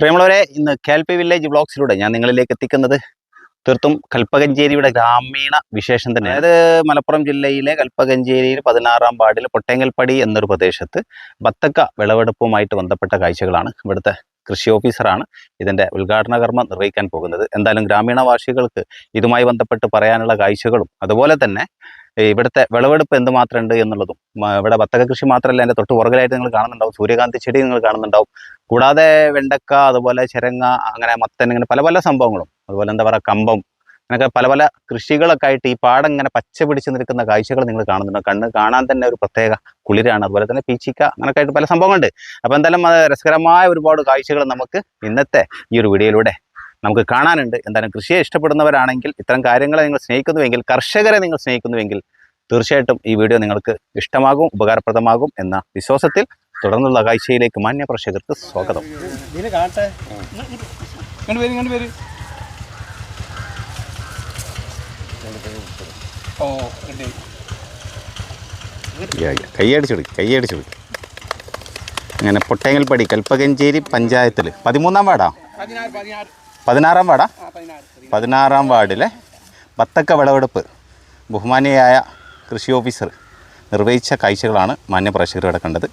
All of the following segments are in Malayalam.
പ്രിയമുള്ളവരെ ഇന്ന് കേൽപി വില്ലേജ് ബ്ലോഗ്സിലൂടെ ഞാൻ നിങ്ങളിലേക്ക് എത്തിക്കുന്നത് തീർത്തും കൽപ്പകഞ്ചേരിയുടെ ഗ്രാമീണ വിശേഷം തന്നെ. അതായത് മലപ്പുറം ജില്ലയിലെ കൽപ്പകഞ്ചേരിയിൽ പതിനാറാം വാർഡിൽ പൊട്ടേങ്കൽപ്പടി എന്നൊരു പ്രദേശത്ത് ബത്തക്ക വിളവെടുപ്പുമായിട്ട് ബന്ധപ്പെട്ട കാഴ്ചകളാണ് ഇവിടുത്തെ കൃഷി ഓഫീസറാണ് ഇതിന്റെ ഉദ്ഘാടന കർമ്മം നിർവഹിക്കാൻ പോകുന്നത്. എന്തായാലും ഗ്രാമീണവാസികൾക്ക് ഇതുമായി ബന്ധപ്പെട്ട് പറയാനുള്ള കാഴ്ചകളും അതുപോലെ തന്നെ ഇവിടുത്തെ വിളവെടുപ്പ് എന്തുമാത്രം ഉണ്ട് എന്നുള്ളതും ഇവിടെ വത്തക കൃഷി മാത്രമല്ല എന്റെ തൊട്ട് പുറകിലായിട്ട് നിങ്ങൾ കാണുന്നുണ്ടാവും സൂര്യകാന്തി ചെടി നിങ്ങൾ കാണുന്നുണ്ടാവും. കൂടാതെ വെണ്ടക്ക അതുപോലെ ചിരങ്ങ അങ്ങനെ മത്തൻ ഇങ്ങനെ പല പല സംഭവങ്ങളും. അതുപോലെ എന്താ പറയുക കമ്പം അങ്ങനെയൊക്കെ പല പല കൃഷികളൊക്കെ ആയിട്ട് ഈ പാടം ഇങ്ങനെ പച്ച പിടിച്ച് നിൽക്കുന്ന കാഴ്ചകൾ നിങ്ങൾ കാണുന്നുണ്ട്. കണ്ണ് കാണാൻ തന്നെ ഒരു പ്രത്യേക കുളിരാണ്. അതുപോലെ തന്നെ പീച്ചിക്ക അങ്ങനെയൊക്കെ ആയിട്ട് പല സംഭവങ്ങളുണ്ട്. അപ്പോൾ എന്തായാലും രസകരമായ ഒരുപാട് കാഴ്ചകൾ നമുക്ക് ഇന്നത്തെ ഈ ഒരു വീഡിയോയിലൂടെ നമുക്ക് കാണാനുണ്ട്. എന്തായാലും കൃഷിയെ ഇഷ്ടപ്പെടുന്നവരാണെങ്കിൽ ഇത്തരം കാര്യങ്ങളെ നിങ്ങൾ സ്നേഹിക്കുന്നുവെങ്കിൽ കർഷകരെ നിങ്ങൾ സ്നേഹിക്കുന്നുവെങ്കിൽ തീർച്ചയായിട്ടും ഈ വീഡിയോ നിങ്ങൾക്ക് ഇഷ്ടമാകും ഉപകാരപ്രദമാകും എന്ന വിശ്വാസത്തിൽ തുടർന്നുള്ള കാഴ്ചയിലേക്ക് മാന്യ പ്രേക്ഷകർക്ക് സ്വാഗതം. ഇതിന് കാണട്ടെ. ഇങ്ങോട്ട് വരും ഇങ്ങോട്ട് വരും. ഓ കൈയടിച്ചെടുക്കും അങ്ങനെ പൊട്ടേങ്ങൽപ്പടി കൽപ്പകഞ്ചേരി പഞ്ചായത്തിൽ പതിമൂന്നാം വാർഡാ? പതിനാറ് വാർഡാ? ആ പതിനാറ് വാർഡിലെ ബത്തക്ക വിളവെടുപ്പ് ബഹുമാനിയായ കൃഷി ഓഫീസർ നിർവഹിച്ച കാഴ്ചകളാണ് മാന്യ പ്രേക്ഷകർ ഇവിടെ കണ്ടത്.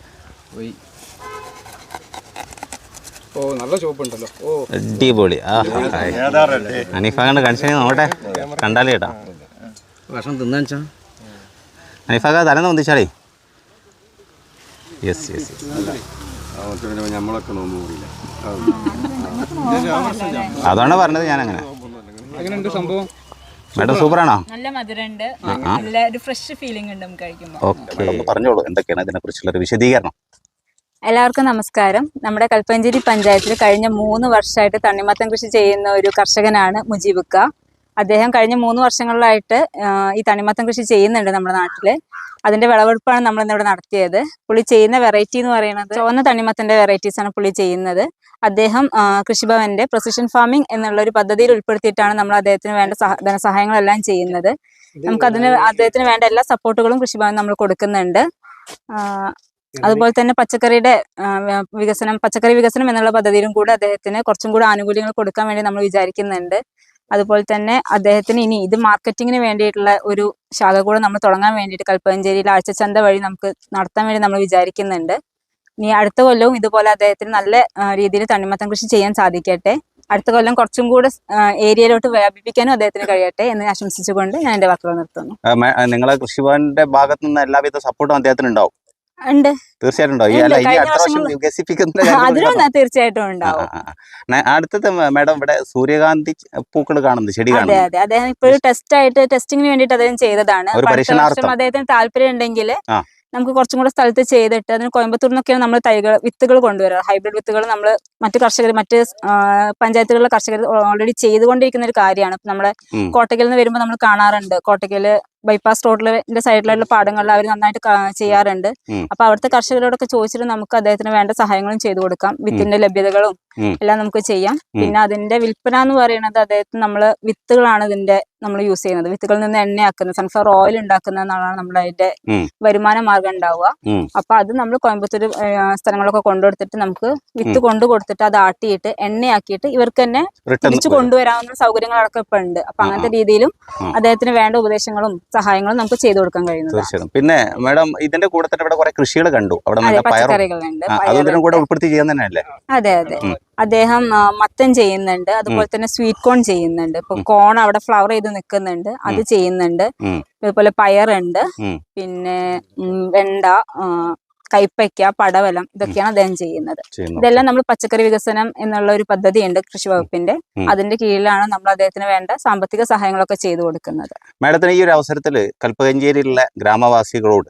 ഓ നല്ല ചോപ്പുണ്ടല്ലോ ഓ. അടിപൊളി. ആ അനീഫ കണ്ട് കാണിച്ചു നോട്ടെ കണ്ടാലേ കേട്ടാ. ഭക്ഷണം തിന്നാച്ചാ അനീഫാക്ക തലേന്ന് ഒന്നിച്ചാളേ യെസ് യെസ് നമ്മളൊക്കെ നോമ്പൂറില്ല അതാണ് പറഞ്ഞത് ഞാൻ അങ്ങനെ എങ്ങനെയുണ്ട് സംഭവം? മേഡം സൂപ്പറാണോ? നല്ല മധുരമുണ്ട്. നല്ല ഒരു ഫ്രഷ് ഫീലിംഗ് ഉണ്ട് നമുക്ക് കഴിക്കുമ്പോൾ ഓക്കെ. പറഞ്ഞോളൂ എന്തൊക്കെയാണ് ഇതിനെക്കുറിച്ചുള്ള ഒരു വിശദീകരണം? എല്ലാവർക്കും നമസ്കാരം. നമ്മുടെ കൽപ്പഞ്ചേരി പഞ്ചായത്തിൽ കഴിഞ്ഞ മൂന്ന് വർഷമായിട്ട് തണ്ണിമത്തം കൃഷി ചെയ്യുന്ന ഒരു കർഷകനാണ് മുജീബുക്ക അദ്ദേഹം കഴിഞ്ഞ മൂന്ന് വർഷങ്ങളിലായിട്ട് ഈ തണിമത്തം കൃഷി ചെയ്യുന്നുണ്ട് നമ്മുടെ നാട്ടിൽ അതിന്റെ വിളവെടുപ്പാണ് നമ്മൾ ഇന്നിവിടെ നടത്തിയത്. പുള്ളി ചെയ്യുന്ന വെറൈറ്റി എന്ന് പറയുന്നത് ചുവന്ന തണിമത്തിന്റെ വെറൈറ്റീസ് ആണ് പുള്ളി ചെയ്യുന്നത്. അദ്ദേഹം കൃഷിഭവന്റെ പ്രൊസിഷൻ ഫാമിംഗ് എന്നുള്ള ഒരു പദ്ധതിയിൽ ഉൾപ്പെടുത്തിയിട്ടാണ് നമ്മൾ അദ്ദേഹത്തിന് വേണ്ട സഹ ധനസഹായങ്ങളെല്ലാം ചെയ്യുന്നത്. നമുക്ക് അതിന് അദ്ദേഹത്തിന് വേണ്ട എല്ലാ സപ്പോർട്ടുകളും കൃഷിഭവൻ നമ്മൾ കൊടുക്കുന്നുണ്ട്. അതുപോലെ തന്നെ പച്ചക്കറിയുടെ വികസനം പച്ചക്കറി വികസനം എന്നുള്ള പദ്ധതിയിലും കൂടെ അദ്ദേഹത്തിന് കുറച്ചും കൂടെ ആനുകൂല്യങ്ങൾ കൊടുക്കാൻ വേണ്ടി നമ്മൾ വിചാരിക്കുന്നുണ്ട്. അതുപോലെ തന്നെ അദ്ദേഹത്തിന് ഇനി ഇത് മാർക്കറ്റിങ്ങിന് വേണ്ടിയിട്ടുള്ള ഒരു ശാഖ കൂടെ നമ്മൾ തുടങ്ങാൻ വേണ്ടിയിട്ട് കൽപ്പകഞ്ചേരിയിൽ ആഴ്ചച്ചന്ത വഴി നമുക്ക് നടത്താൻ വേണ്ടി നമ്മൾ വിചാരിക്കുന്നുണ്ട്. ഇനി അടുത്ത കൊല്ലവും ഇതുപോലെ അദ്ദേഹത്തിന് നല്ല രീതിയിൽ തണ്ണിമത്തം കൃഷി ചെയ്യാൻ സാധിക്കട്ടെ. അടുത്ത കൊല്ലം കുറച്ചും കൂടെ ഏരിയയിലോട്ട് വ്യാപിപ്പിക്കാനും അദ്ദേഹത്തിന് കഴിയട്ടെ എന്ന് ആശംസിച്ചുകൊണ്ട് ഞാൻ എന്റെ വാക്കുകൾ നിർത്തുന്നു. നിങ്ങളെ കൃഷിഭവന്റെ ഭാഗത്തുനിന്ന് എല്ലാവിധ സപ്പോർട്ടും അദ്ദേഹത്തിന് ഉണ്ടാവും. ഉണ്ട്. തീർച്ചയായിട്ടും ഉണ്ടാവും. തീർച്ചയായിട്ടും ഉണ്ടാവും. അടുത്തത് മാഡം ഇവിടെ സൂര്യകാന്തി പൂക്കൾ കാണുന്നു ചെടി അതെ അതെ. അദ്ദേഹം ഇപ്പൊ ടെസ്റ്റ് ആയിട്ട് ടെസ്റ്റിങ്ങിന് വേണ്ടിയിട്ട് അദ്ദേഹം ചെയ്തതാണ്. അദ്ദേഹത്തിന് താല്പര്യം ഉണ്ടെങ്കിൽ നമുക്ക് കുറച്ചും കൂടെ സ്ഥലത്ത് ചെയ്തിട്ട് അതിന് കോയമ്പത്തൂർ നിന്നൊക്കെയാണ് നമ്മൾ തൈകൾ വിത്തുകൾ കൊണ്ടുവരാം ഹൈബ്രിഡ് വിത്തുകൾ നമ്മൾ മറ്റ് കർഷകർ മറ്റ് പഞ്ചായത്തുകളിലെ കർഷകർ ഓൾറെഡി ചെയ്തുകൊണ്ടിരിക്കുന്ന ഒരു കാര്യമാണ്. നമ്മുടെ. കോട്ടയ്ക്കൽ നിന്ന് വരുമ്പോൾ നമ്മൾ കാണാറുണ്ട്. കോട്ടയ്ക്കൽ ബൈപ്പാസ് റോഡിലെ സൈഡിലുള്ള പാടങ്ങളിൽ അവർ നന്നായിട്ട് ചെയ്യാറുണ്ട്. അപ്പൊ അവിടുത്തെ കർഷകരോടൊക്കെ ചോദിച്ചിട്ട് നമുക്ക് അദ്ദേഹത്തിന് വേണ്ട സഹായങ്ങളും ചെയ്തു കൊടുക്കാം. വിത്തിന്റെ ലഭ്യതകളും എല്ലാം നമുക്ക് ചെയ്യാം. പിന്നെ അതിന്റെ വിൽപ്പന എന്ന് പറയുന്നത് അദ്ദേഹത്തിന് നമ്മൾ വിത്തുകളാണ് ഇതിന്റെ നമ്മൾ യൂസ് ചെയ്യുന്നത്. വിത്തുകളിൽ നിന്ന് എണ്ണയാക്കുന്നത് സൺഫ്ലവർ ഓയിൽ ഉണ്ടാക്കുന്ന എന്നാണ് നമ്മുടെ അതിന്റെ വരുമാന മാർഗം ഉണ്ടാവുക. അപ്പൊ അത് നമ്മൾ കോയമ്പത്തൂർ സ്ഥലങ്ങളൊക്കെ കൊണ്ടുകൊടുത്തിട്ട് നമുക്ക് വിത്ത്. കൊണ്ടു കൊടുത്തിട്ട് അത് ആട്ടിയിട്ട് എണ്ണയാക്കിയിട്ട് ഇവർക്ക് തന്നെ തിരിച്ചു കൊണ്ടുവരാവുന്ന സൗകര്യങ്ങളടക്കം ഇപ്പൊ ഉണ്ട്. അപ്പൊ അങ്ങനത്തെ രീതിയിലും അദ്ദേഹത്തിന് വേണ്ട ഉപദേശങ്ങളും സഹായങ്ങളും നമുക്ക് ചെയ്തു കൊടുക്കാൻ കഴിയുന്നത് തീർച്ചയായിട്ടും. പിന്നെ മേഡം ഇതിന്റെ കൂടെ തന്നെ ഇവിടെ കുറെ കൃഷികൾ കണ്ടു. അവിടെ നല്ല പച്ചക്കറികളുണ്ട്. ആ, കൂടെ ഉൾപ്പെടുത്തി ചെയ്യാൻ തന്നെയല്ലേ? അതെ അതെ. അദ്ദേഹം മത്തൻ ചെയ്യുന്നുണ്ട്. അതുപോലെ തന്നെ സ്വീറ്റ് കോൺ ചെയ്യുന്നുണ്ട്. ഇപ്പൊ കോൺ അവിടെ ഫ്ലവർ ചെയ്ത് നിൽക്കുന്നുണ്ട്. അത് ചെയ്യുന്നുണ്ട്. അതുപോലെ പയറുണ്ട്. പിന്നെ വെണ്ട കൈപ്പയ്ക്ക പടവലം ഇതൊക്കെയാണ് അദ്ദേഹം ചെയ്യുന്നത്. ചെയ്യുന്നു ഇതെല്ലാം നമ്മൾ പച്ചക്കറി വികസനം എന്നുള്ള ഒരു പദ്ധതിയുണ്ട് കൃഷി വകുപ്പിന്റെ. അതിന്റെ കീഴിലാണ് നമ്മൾ അദ്ദേഹത്തിന് വേണ്ട സാമ്പത്തിക സഹായങ്ങളൊക്കെ ചെയ്തു കൊടുക്കുന്നത്. മേഡത്തിന് ഈ ഒരു അവസരത്തിൽ കൽപ്പകഞ്ചേരിയിലുള്ള ഗ്രാമവാസികളോട്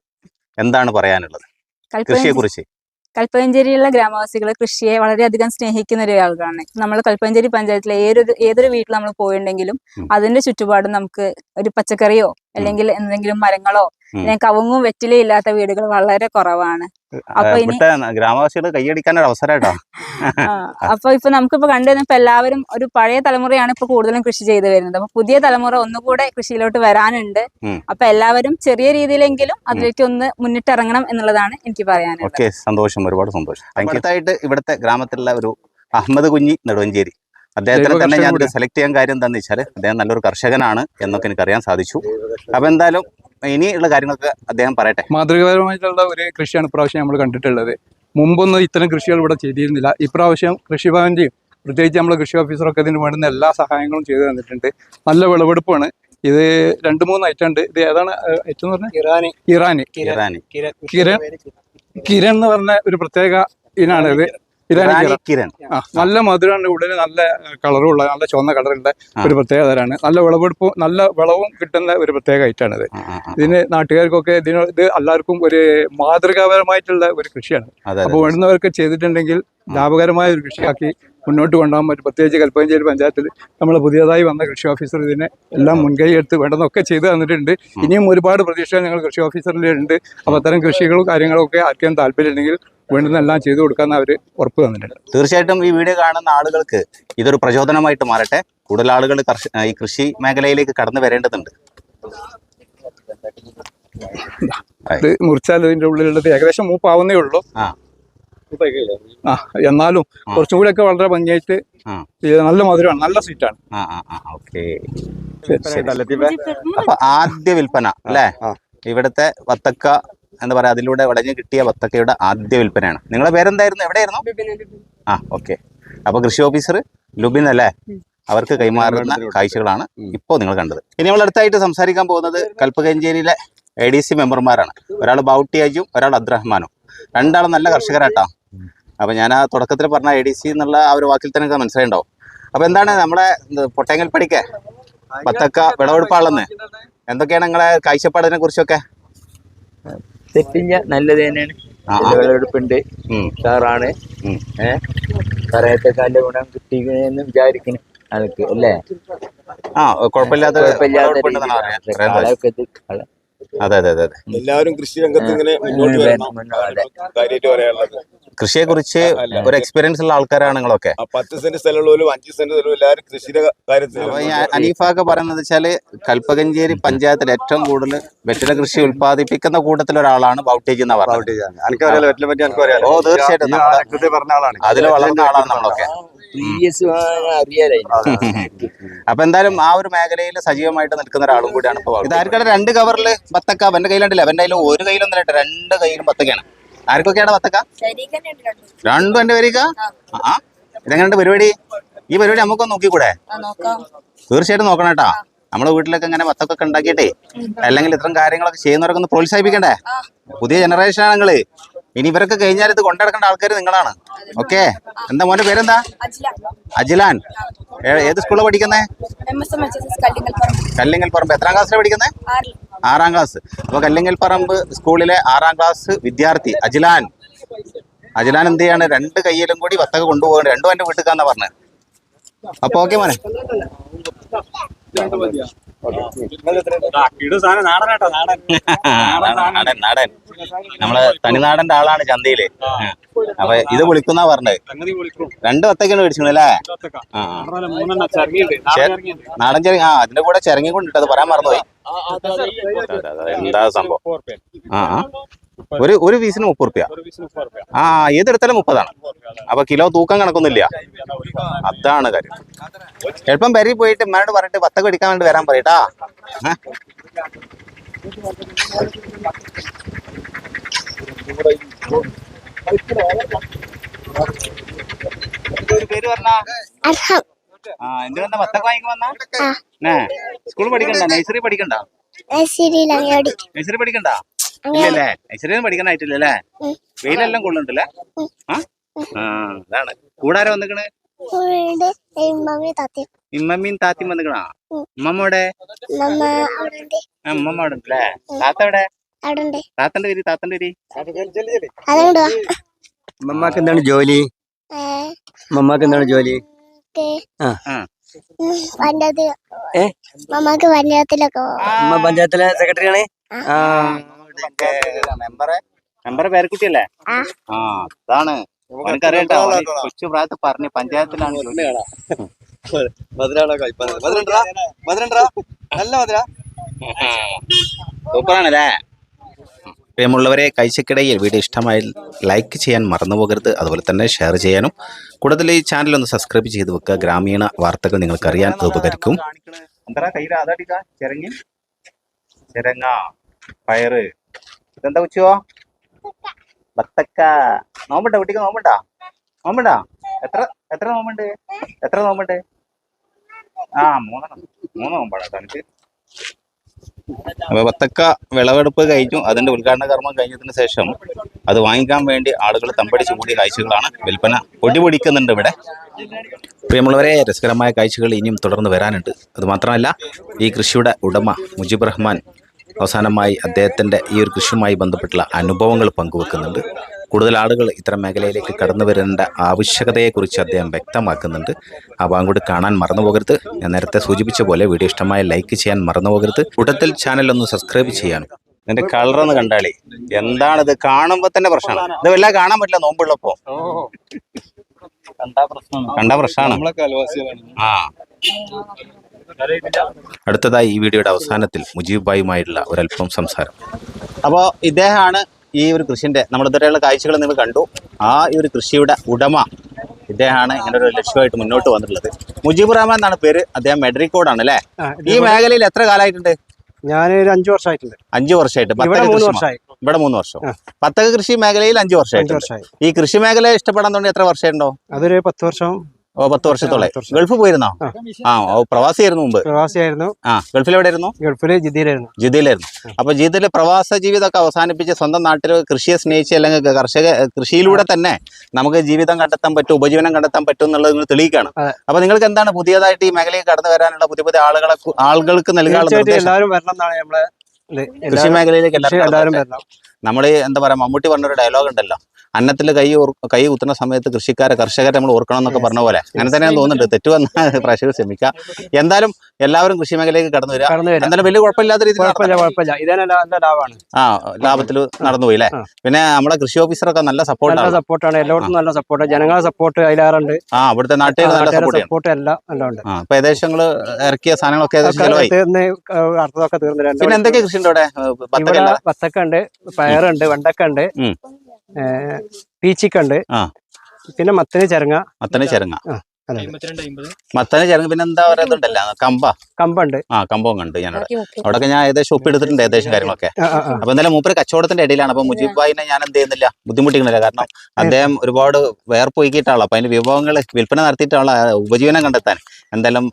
എന്താണ് പറയാനുള്ളത്? കൃഷിയെ കൽപ്പകഞ്ചേരി കുറിച്ച് കൽപ്പകഞ്ചേരിയിലുള്ള ഗ്രാമവാസികൾ കൃഷിയെ വളരെയധികം സ്നേഹിക്കുന്ന ഒരു ആളുകളാണ്. നമ്മൾ കൽപ്പകഞ്ചേരി പഞ്ചായത്തിലെ ഏതൊരു ഏതൊരു വീട്ടിൽ നമ്മൾ പോയിട്ടുണ്ടെങ്കിലും. അതിന്റെ ചുറ്റുപാടും നമുക്ക് ഒരു പച്ചക്കറിയോ അല്ലെങ്കിൽ എന്തെങ്കിലും മരങ്ങളോ അല്ലെങ്കിൽ കവുങ്ങും വെറ്റിലയും ഇല്ലാത്ത വീടുകൾ വളരെ കുറവാണ്. അപ്പൊ ഇനി ഗ്രാമവാസികൾ കൈയടിക്കാൻ ഒരു അവസരമായിട്ടോ അപ്പൊ ഇപ്പൊ നമുക്കിപ്പോ കണ്ടുവരുന്നപ്പോ എല്ലാവരും ഒരു പഴയ തലമുറയാണ് ഇപ്പൊ കൂടുതലും കൃഷി ചെയ്തു വരുന്നത്. അപ്പൊ പുതിയ തലമുറ ഒന്നുകൂടെ കൃഷിയിലോട്ട് വരാനുണ്ട്. അപ്പൊ എല്ലാവരും ചെറിയ രീതിയിലെങ്കിലും അതിലേക്ക് ഒന്ന് മുന്നിട്ടിറങ്ങണം എന്നുള്ളതാണ് എനിക്ക് പറയാനുള്ളത്. ഓക്കെ സന്തോഷം ഒരുപാട് സന്തോഷം. അടുത്തായിട്ട് ഇവിടുത്തെ ഗ്രാമത്തിലുള്ള ഒരു അഹമ്മദ് കുഞ്ഞി നെടുവഞ്ചേരി. അദ്ദേഹത്തിനെ തന്നെ ഞാൻ സെലക്ട് ചെയ്യാൻ കാര്യം എന്താണെന്ന് വെച്ചാൽ അദ്ദേഹം നല്ലൊരു കർഷകനാണ് എന്നൊക്കെ എനിക്ക് അറിയാൻ സാധിച്ചു. അപ്പൊ എന്തായാലും ഇനിയുള്ള കാര്യങ്ങളൊക്കെ അദ്ദേഹം പറയട്ടെ. മാതൃകാപരമായിട്ടുള്ള ഒരു കൃഷിയാണ് ഇപ്രാവശ്യം നമ്മൾ കണ്ടിട്ടുള്ളത്. മുമ്പൊന്നും ഇത്തരം കൃഷികൾ ഇവിടെ ചെയ്തിരുന്നില്ല. ഇപ്രാവശ്യം കൃഷിഭവന്റെയും പ്രത്യേകിച്ച് നമ്മൾ കൃഷി ഓഫീസറൊക്കെ ഇതിന് വേണ്ടുന്ന എല്ലാ സഹായങ്ങളും ചെയ്തു തന്നിട്ടുണ്ട്. നല്ല വിളവെടുപ്പാണ്. ഇത് രണ്ട് മൂന്ന് ഐറ്റം ഉണ്ട്. ഇത് ഏതാണ് ഐറ്റം എന്ന് പറഞ്ഞാൽ? ഇറാനി. ഇറാനി. ഇറാനി. കിരൺ. കിരൺ എന്ന് പറഞ്ഞ ഒരു പ്രത്യേക ഇനാണ് ഇത്. ഇറാനി കിരൺ. നല്ല മധുരമാണ് ഉള്ളിൽ നല്ല കളറുള്ള നല്ല ചുവന്ന കളറുള്ള ഒരു പ്രത്യേക തരാണ് നല്ല വിളവെടുപ്പ് നല്ല വിളവും കിട്ടുന്ന ഒരു പ്രത്യേക ഐറ്റാണ് ഇത്. ആ, ആ, ആ. ഇതിന് നാട്ടുകാർക്കൊക്കെ ഇതിന് ഇത് എല്ലാവർക്കും ഒരു മാതൃകാപരമായിട്ടുള്ള ഒരു കൃഷിയാണ്. അപ്പോൾ വേണ്ടുന്നവർക്ക് ചെയ്തിട്ടുണ്ടെങ്കിൽ ലാഭകരമായ ഒരു കൃഷിയാക്കി മുന്നോട്ട് കൊണ്ടുപോകാൻ പറ്റും. പ്രത്യേകിച്ച് കൽപ്പഞ്ചേരി പഞ്ചായത്തിൽ നമ്മൾ പുതിയതായി വന്ന കൃഷി ഓഫീസർ ഇതിനെ എല്ലാം മുൻകൈ എടുത്ത് വേണ്ടതൊക്കെ ചെയ്തു തന്നിട്ടുണ്ട്. ഇനിയും ഒരുപാട് പ്രതീക്ഷ ഞങ്ങൾ കൃഷി ഓഫീസറിലുണ്ട്. അപ്പോൾ അത്തരം കൃഷികളും കാര്യങ്ങളും ഒക്കെ ആർക്കും താല്പര്യമുണ്ടെങ്കിൽ വീണ്ടും എല്ലാം ചെയ്തു കൊടുക്കാമെന്ന് അവർ ഉറപ്പ് തന്നിട്ടുണ്ട്. തീർച്ചയായിട്ടും ഈ വീഡിയോ കാണുന്ന ആളുകൾക്ക് ഇതൊരു പ്രചോദനമായിട്ട് മാറട്ടെ. കൂടുതൽ ആളുകൾ ഈ കൃഷി മേഖലയിലേക്ക് കടന്നു വരേണ്ടതുണ്ട്. ഇത് മുറിച്ചാൽ ഇതിന്റെ ഉള്ളിലുള്ളത് ഏകദേശം മൂപ്പാവുന്നേ ഉള്ളൂ. ആ ആ എന്നാലും കുറച്ചും ഒക്കെ വളരെ ഭംഗിയായിട്ട് നല്ല മധുരമാണ് നല്ല സ്വീറ്റാണ് അപ്പൊ ആദ്യ വിൽപ്പന അല്ലേ? ഇവിടത്തെ വത്തക്ക എന്താ പറയാ അതിലൂടെ ഉടഞ്ഞു കിട്ടിയ വത്തക്കയുടെ ആദ്യ വിൽപ്പനയാണ്. നിങ്ങളുടെ പേരെന്തായിരുന്നു? എവിടെയായിരുന്നു? ആ ഓക്കെ. അപ്പൊ കൃഷി ഓഫീസർ ലുബിൻ അല്ലേ? അവർക്ക് കൈമാറുന്ന കാഴ്ചകളാണ് ഇപ്പോൾ നിങ്ങൾ കണ്ടത്. ഇനി നമ്മൾ അടുത്തായിട്ട് സംസാരിക്കാൻ പോകുന്നത് കൽപ്പകഞ്ചേരിയിലെ എ ഡി സി മെമ്പർമാരാണ്. ഒരാൾ ബൗട്ടിയാജും ഒരാൾ അബ്ദുറഹ്മാനും. രണ്ടാളും നല്ല കർഷകരാട്ടാ. അപ്പൊ ഞാൻ ആ തുടക്കത്തിൽ പറഞ്ഞ എ ഡി സി എന്നുള്ള ആ ഒരു വാക്കിൽ തന്നെ മനസ്സിലായിണ്ടോ അപ്പോൾ അപ്പൊ എന്താണ് നമ്മളെ ഇത് പൊട്ടേങ്ങൽ പടിക്ക്? പത്തക്ക വിളവെടുപ്പാളെന്ന്. എന്തൊക്കെയാണ് നിങ്ങളെ കാഴ്ചപ്പാടിനെ കുറിച്ചൊക്കെ? തെറ്റിഞ്ഞ നല്ലത് തന്നെയാണ്. വിളവെടുപ്പുണ്ട്. സാറാണ് പറയത്തെക്കാളുടെ ഗുണം കിട്ടിക്കണെന്ന് വിചാരിക്കുന്നു അതൊക്കെ അല്ലേ? ആ കുഴപ്പമില്ലാത്ത കുഴപ്പമില്ലാത്ത അതെ അതെ അതെ എല്ലാവരും കൃഷി രംഗത്ത് ഇങ്ങനെ മുന്നോട്ട് വരണം. കാര്യമായിട്ട് പറയാനുള്ളത്. കൃഷിയെ കുറിച്ച് ഒരു എക്സ്പീരിയൻസ് ഉള്ള ആൾക്കാരാണ് നിങ്ങളൊക്കെ. പത്ത് സെന്റ് സ്ഥലമുള്ളവരും അഞ്ച് സെന്റ് സ്ഥലവും എല്ലാവരും കൃഷിയുടെ കാര്യത്തിൽ അനീഫൊക്കെ പറയുന്നത് വെച്ചാൽ കൽപ്പകഞ്ചേരി പഞ്ചായത്തിൽ ഏറ്റവും കൂടുതൽ വെറ്റില കൃഷി ഉൽപ്പാദിപ്പിക്കുന്ന കൂട്ടത്തിൽ ഒരാളാണ് ബൗട്ടേജ് എന്നാ പറഞ്ഞത് ഓ തീർച്ചയായിട്ടും. അതിൽ വളർന്ന ആളാണ് നമ്മളൊക്കെ. അപ്പൊ എന്തായാലും ആ ഒരു മേഖലയിൽ സജീവമായിട്ട് നിൽക്കുന്ന ഒരാളും കൂടിയാണ് ഇപ്പൊ ഇതായിരിക്കും. രണ്ട് കവറിൽ ബത്തക്ക അവന്റെ കയ്യിലുണ്ടല്ലേ അവന്റെ കയ്യിൽ ഒരു കയ്യിലൊന്നും രണ്ട് കയ്യിലും ബത്തക്കയാണ് ആർക്കൊക്കെയാണ് വത്തക്ക? രണ്ടും എന്റെ പേരിക്ക? ആ. ഇതെങ്ങനെയുണ്ട് പരിപാടി? ഈ പരിപാടി നമുക്കൊന്ന് നോക്കിക്കൂടെ? തീർച്ചയായിട്ടും നോക്കണം കേട്ടാ. നമ്മുടെ വീട്ടിലൊക്കെ ഇങ്ങനെ വത്തക്കൊക്കെ ഉണ്ടാക്കിയിട്ടേ അല്ലെങ്കിൽ ഇത്തരം കാര്യങ്ങളൊക്കെ ചെയ്യുന്നവരൊക്കെ ഒന്ന് പ്രോത്സാഹിപ്പിക്കണ്ടേ? പുതിയ ജനറേഷൻ ആണ് നിങ്ങൾ ഇനി ഇവരൊക്കെ കഴിഞ്ഞാൽ ഇത് കൊണ്ടെടുക്കേണ്ട ആൾക്കാർ നിങ്ങളാണ്. ഓക്കെ? എന്താ മോന്റെ പേരെന്താ? അജിലാൻ. ഏത് സ്കൂളിൽ പഠിക്കുന്നേ? കല്ലിങ്ങൽ പറമ്പ് എത്രാം ക്ലാസ്സിലാണ് പഠിക്കുന്നേ? ആറാം ക്ലാസ്. അപ്പൊ കല്ലിങ്ങൽ പറമ്പ് സ്കൂളിലെ ആറാം ക്ലാസ് വിദ്യാർത്ഥി അജിലാൻ. അജിലാൻ എന്ത് ചെയ്യാണ്? രണ്ട് കയ്യിലും കൂടി വത്തക കൊണ്ടുപോകണം രണ്ടും എന്റെ വീട്ടിൽ പറഞ്ഞത് അപ്പൊ ഓക്കെ മോനെ. നാടൻ നാടൻ. നാടൻ നമ്മളെ തനിനാടന്റെ ആളാണ് ചന്തയിൽ. അപ്പൊ ഇത് വിളിക്കുന്ന പറഞ്ഞത് രണ്ടു വത്തക്കാണ്. ചെ- നാടൻ ചെറി ആ അതിന്റെ കൂടെ ചിറങ്ങി കൊണ്ടിട്ട് അത് പറയാൻ മറന്നുപോയി. എന്താ സംഭവം? ആ. ഒരു ഒരു പീസിന് മുപ്പത് റുപ്യ. ആ ഏതെടുത്താലും മുപ്പതാണ്. അപ്പൊ കിലോ തൂക്കം കണക്കൊന്നുമില്ല. അതാണ് കാര്യം. എളുപ്പം പെരി പോയിട്ട് മരട് പറഞ്ഞിട്ട് പത്തൊക്കെ അടിക്കാൻ വേണ്ടി വരാൻ പറയട്ടാ ഏ? ഒരു പേര് പറഞ്ഞാ? ആ എന്തിനാ വത്തക്ക വാങ്ങിക്കാൻ വന്നാ? സ്കൂൾ പഠിക്കണ്ട നഴ്സറി പഠിക്കണ്ട? നഴ്സറി പഠിക്കണ്ട? ഇല്ലല്ലേ ഐശ്വര്യം പഠിക്കാനായിട്ടില്ലല്ലേ വെയിലെല്ലാം കൊള്ളുന്നുണ്ടല്ലേ? ആ? ആ അതാണ്. കൂടാരെ വന്നിക്കണ്? ഇമ്മമ്മീൻ താത്തിയും. വന്നിക്കണാ? ഉമ്മമ്മടെ ആ ഉമ്മമ്മ അവിടെ ഉണ്ടല്ലേ താത്ത എവിടെ? അവിടെ ഉണ്ട് താത്തന്റെ വരി താത്തന്റെ വരി ഉമ്മമ്മക്ക് മമ്മക്ക് എന്താണ് ജോലി? ഉമ്മമ്മക്ക് എന്താണ് ജോലി? മമ്മക്ക് പഞ്ചായത്തിലൊക്കെ അമ്മ പഞ്ചായത്തിലെ സെക്രട്ടറി ആണ് ആ. മെമ്പറെ പേരക്കുട്ടിയല്ലേ? ആ. ആ അതാണ്. എനിക്കറിയട്ടോ കൊച്ചു പ്രായത്ത് പറഞ്ഞു പഞ്ചായത്തിലാണ്. നല്ല മധുര സൂപ്പറാണല്ലേ? പ്രിയമുള്ളവരെ കാഴ്ചക്കിടയിൽ വീഡിയോ ഇഷ്ടമായി ലൈക്ക് ചെയ്യാൻ മറന്നു പോകരുത്. അതുപോലെ തന്നെ ഷെയർ ചെയ്യാനും. കൂടുതൽ ഈ ചാനൽ ഒന്ന് സബ്സ്ക്രൈബ് ചെയ്ത് വെക്കുക. ഗ്രാമീണ വാർത്തകൾ നിങ്ങൾക്ക് അറിയാൻ ഉപകരിക്കും. ചിരങ്ങ. പയറ്. ഇതെന്താ ഉച്ചയോ ബത്തക്ക. നോമ്പണ്ട കുട്ടിക്ക് നോമ്പണ്ട? നോമ്പണ്ട? എത്ര എത്ര നോമ്പുണ്ട്? എത്ര നോമ്പുണ്ട്? ആ മൂന്നെണ്ണം. മൂന്ന് നോമ്പാണ് തനിക്ക് അപ്പൊ ബത്തക്ക വിളവെടുപ്പ് കഴിഞ്ഞു. അതിന്റെ ഉദ്ഘാടന കർമ്മം കഴിഞ്ഞതിന് ശേഷം അത് വാങ്ങിക്കാൻ വേണ്ടി ആളുകൾ തമ്പടിച്ച് കൂടിയ കാഴ്ചകളാണ്. വിൽപ്പന പൊടിപൊടിക്കുന്നുണ്ട് ഇവിടെ. പ്രിയമുള്ളവരെ രസകരമായ കാഴ്ചകൾ ഇനിയും തുടർന്ന് വരാനുണ്ട്. അത് മാത്രമല്ല ഈ കൃഷിയുടെ ഉടമ മുജീബ് റഹ്മാൻ അവസാനമായി അദ്ദേഹത്തിന്റെ ഈ ഒരു കൃഷിയുമായി ബന്ധപ്പെട്ടുള്ള അനുഭവങ്ങൾ പങ്കുവെക്കുന്നുണ്ട്. കൂടുതൽ ആളുകൾ ഇത്തരം മേഖലയിലേക്ക് കടന്നു വരേണ്ട ആവശ്യകതയെക്കുറിച്ച് അദ്ദേഹം വ്യക്തമാക്കുന്നുണ്ട്. ആ ഭാഗം കാണാൻ മറന്നു പോകരുത്. ഞാൻ നേരത്തെ സൂചിപ്പിച്ച പോലെ വീഡിയോ ഇഷ്ടമായ ലൈക്ക് ചെയ്യാൻ മറന്നു പോകരുത്. കൂട്ടത്തിൽ ചാനൽ ഒന്ന് സബ്സ്ക്രൈബ് ചെയ്യാനും. ഇതിന്റെ കളറൊന്ന് കണ്ടാളി എന്താണിത് കാണുമ്പോ തന്നെ പ്രശ്നമാണ്. ഇത് വല്ല കാണാൻ പറ്റില്ല നോമ്പുള്ളപ്പോ. കണ്ട പ്രശ്നമാണ്. ആ. അടുത്തതായി ഈ വീഡിയോയുടെ അവസാനത്തിൽ മുജീബ് ഭായിയുമായിട്ടുള്ള ഒരല്പം സംസാരം. അപ്പോൾ ഇദ്ദേഹമാണ് ഈ ഒരു കൃഷിന്റെ നമ്മൾ ഇതുവരെയുള്ള കാഴ്ചകൾ നിങ്ങൾ കണ്ടു. ആ ഈ ഒരു കൃഷിയുടെ ഉടമ ഇദ്ദേഹമാണ് ഇങ്ങനെ ഒരു ലക്ഷ്യമായിട്ട് മുന്നോട്ട് വന്നിട്ടുള്ളത്. മുജീബ് റഹ്മാൻ എന്നാണ് പേര്. അദ്ദേഹം മെഡ്രിക്കോടാണ് അല്ലേ? ഈ മേഖലയിൽ എത്ര കാലമായിട്ടുണ്ട്? ഞാൻ ഒരു അഞ്ചു വർഷമായിട്ടുണ്ട്. അഞ്ചു വർഷമായിട്ട്. മൂന്ന് കൃഷി വർഷമായി. ഇവിടെ മൂന്ന് വർഷം. പത്തക കൃഷി മേഖലയിൽ അഞ്ചു വർഷമായിട്ട് ഈ കൃഷി മേഖല ഇഷ്ടപ്പെടാൻ തുടങ്ങി എത്ര വർഷമായിട്ടുണ്ടോ? അതൊരു പത്ത് വർഷം ഓ പത്ത് വർഷത്തോളം ഗൾഫ് പോയിരുന്നോ? ആ. ഓ പ്രവാസിയായിരുന്നു മുമ്പ്. പ്രവാസിയായിരുന്നു. ആ ഗൾഫിൽ എവിടെയായിരുന്നു ഗൾഫിൽ ജിദ്ദയിലായിരുന്നു. ജിദ്ദയിലായിരുന്നു. അപ്പൊ ജിദ്ദയിലെ പ്രവാസ ജീവിതമൊക്കെ അവസാനിപ്പിച്ച് സ്വന്തം നാട്ടിൽ കൃഷിയെ സ്നേഹിച്ച് അല്ലെങ്കിൽ കർഷക കൃഷിയിലൂടെ തന്നെ നമുക്ക് ജീവിതം കണ്ടെത്താൻ പറ്റും ഉപജീവനം കണ്ടെത്താൻ പറ്റും എന്നുള്ളത് നിങ്ങൾ തെളിയിക്കാണ്. അപ്പൊ നിങ്ങൾക്ക് എന്താണ് പുതിയതായിട്ട് ഈ മേഖലയിൽ കടന്നു വരാനുള്ള പുതിയ പുതിയ ആളുകളെ ആളുകൾക്ക് നൽകാനുള്ള എല്ലാവരും വരണം എന്നാണ് നമ്മളെ കൃഷി മേഖലയിലേക്ക് എല്ലാവരും എല്ലാവരും വരണം. നമ്മൾ എന്താ പറയുക മമ്മൂട്ടി പറഞ്ഞൊരു ഡയലോഗ് ഉണ്ടല്ലോ. അന്നത്തിൽ കൈ കൈ കുത്തുന്ന സമയത്ത് കൃഷിക്കാരെ കർഷകരെ നമ്മൾ ഓർക്കണം എന്നൊക്കെ പറഞ്ഞ പോലെ. അങ്ങനെ തന്നെയാണ് തോന്നുന്നുണ്ട്. തെറ്റു വന്നാൽ പ്രേക്ഷകർ ക്ഷമിക്കാം. എന്തായാലും എല്ലാവരും കൃഷി മേഖലയിലേക്ക് കടന്നു വരിക. എന്തായാലും വലിയ കുഴപ്പമില്ലാത്ത രീതിയിൽ ആ ലാഭത്തിൽ നടന്നുപോയി അല്ലേ. പിന്നെ നമ്മുടെ കൃഷി ഓഫീസറൊക്കെ നല്ല നല്ല സപ്പോർട്ടാണ് സപ്പോർട്ടാണ് എല്ലായിടത്തും നല്ല സപ്പോർട്ട് ജനങ്ങളെ സപ്പോർട്ട് അതിലാറുണ്ട് ആ അവിടുത്തെ നാട്ടുകാർ നല്ല സപ്പോർട്ട് എല്ലാം ഉണ്ട് അപ്പൊ ഏകദേശം ഇറക്കിയ സാധനങ്ങളൊക്കെ തീർന്ന് പിന്നെ എന്തൊക്കെ കൃഷി ഉണ്ട് ബത്തക്കല്ല വത്തക്ക ഉണ്ട് പയറുണ്ട് വെണ്ടക്ക ഉണ്ട് പീച്ചിക്കുണ്ട് പീച്ചിക്ക ഉണ്ട് പിന്നെ മത്തന് ചെരങ്ങ. മത്തന് ചെരങ്ങ. മത്തന ചെരങ്ങ പിന്നെ എന്താ പറയാ ഇതുണ്ടല്ലോ കമ്പ. കമ്പുണ്ട്. ആ കമ്പവും കണ്ട് ഞാനവിടെ അവിടെ. ഞാൻ ഏകദേശം ഒപ്പിയെടുത്തിട്ടുണ്ട് ഏകദേശം കാര്യങ്ങളൊക്കെ. അപ്പൊ എന്തായാലും മൂപ്പര് കച്ചവടത്തിന്റെ ഇടയിലാണ്. അപ്പൊ മുജീബ് ഭായിനെ ഞാൻ എന്ത് ചെയ്യുന്നില്ല ബുദ്ധിമുട്ടിക്കുന്നില്ല. കാരണം അദ്ദേഹം ഒരുപാട് വേർപ്പൊയ്ക്കിട്ടാളോ. അപ്പൊ അതിന്റെ വിഭവങ്ങൾ വിൽപ്പന നടത്തിയിട്ടുള്ള ഉപജീവനം കണ്ടെത്താൻ. എന്തായാലും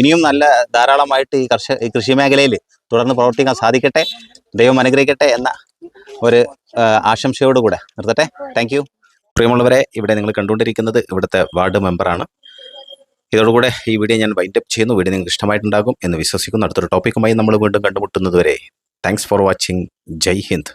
ഇനിയും നല്ല ധാരാളമായിട്ട് ഈ കർഷക ഈ കൃഷി മേഖലയിൽ തുടർന്ന് പ്രവർത്തിക്കാൻ സാധിക്കട്ടെ. ദൈവം അനുഗ്രഹിക്കട്ടെ എന്ന ഒരു ആശംസയോടുകൂടെ നിർത്തട്ടെ. താങ്ക് യു പ്രിയമുള്ളവരെ ഇവിടെ നിങ്ങൾ കണ്ടുകൊണ്ടിരിക്കുന്നത് ഇവിടുത്തെ വാർഡ് മെമ്പറാണ് ഇതോടുകൂടെ ഈ വീഡിയോ ഞാൻ വൈൻഡപ്പ് ചെയ്യുന്നു. വീഡിയോ നിങ്ങൾക്ക് ഇഷ്ടമായിട്ടുണ്ടാകും എന്ന് വിശ്വസിക്കുന്നു. അടുത്തൊരു ടോപ്പിക്കുമായി നമ്മൾ വീണ്ടും കണ്ടുമുട്ടുന്നതുവരെ thanks for watching Jai Hind.